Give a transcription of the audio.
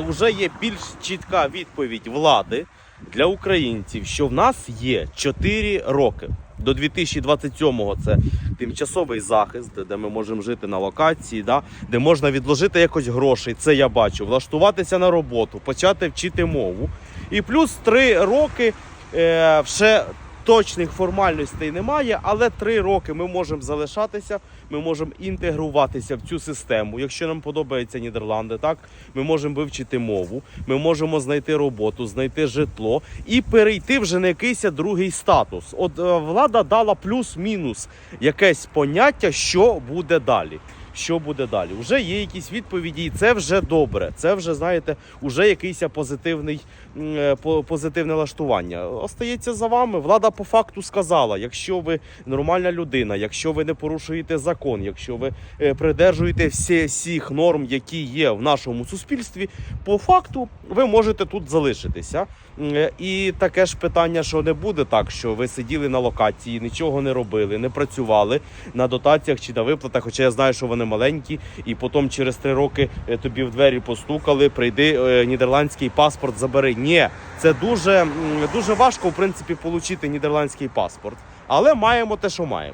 Вже є більш чітка відповідь влади для українців, що в нас є 4 роки. До 2027-го це тимчасовий захист, де ми можемо жити на локації, да? де можна відложити якось грошей. Це я бачу, влаштуватися на роботу, почати вчити мову. І плюс 3 роки е, ще точних формальностей немає, але 3 роки ми можемо залишатися, ми можемо інтегруватися в цю систему. Якщо нам подобаються Нідерланди, так ми можемо вивчити мову, ми можемо знайти роботу, знайти житло і перейти вже на якийсь другий статус. От е, влада дала плюс-мінус якесь поняття, що буде далі. Що буде далі? Вже є якісь відповіді, і це вже добре. Це вже знаєте, уже якийсь позитивний е, по- позитивне лаштування. Остається за вами. Влада по факту сказала: якщо ви нормальна людина, якщо ви не порушуєте закон, якщо ви е, придержуєте всі, всіх норм, які є в нашому суспільстві, по факту ви можете тут залишитися. Е, І таке ж питання, що не буде так, що ви сиділи на локації, нічого не робили, не працювали на дотаціях чи на виплатах. Хоча я знаю, що вони маленькі, і потім через три роки е, тобі в двері постукали. Прийди е, нідерландський паспорт, забери. Ні, це дуже, дуже важко в принципі отримати нідерландський паспорт, але маємо те, що маємо.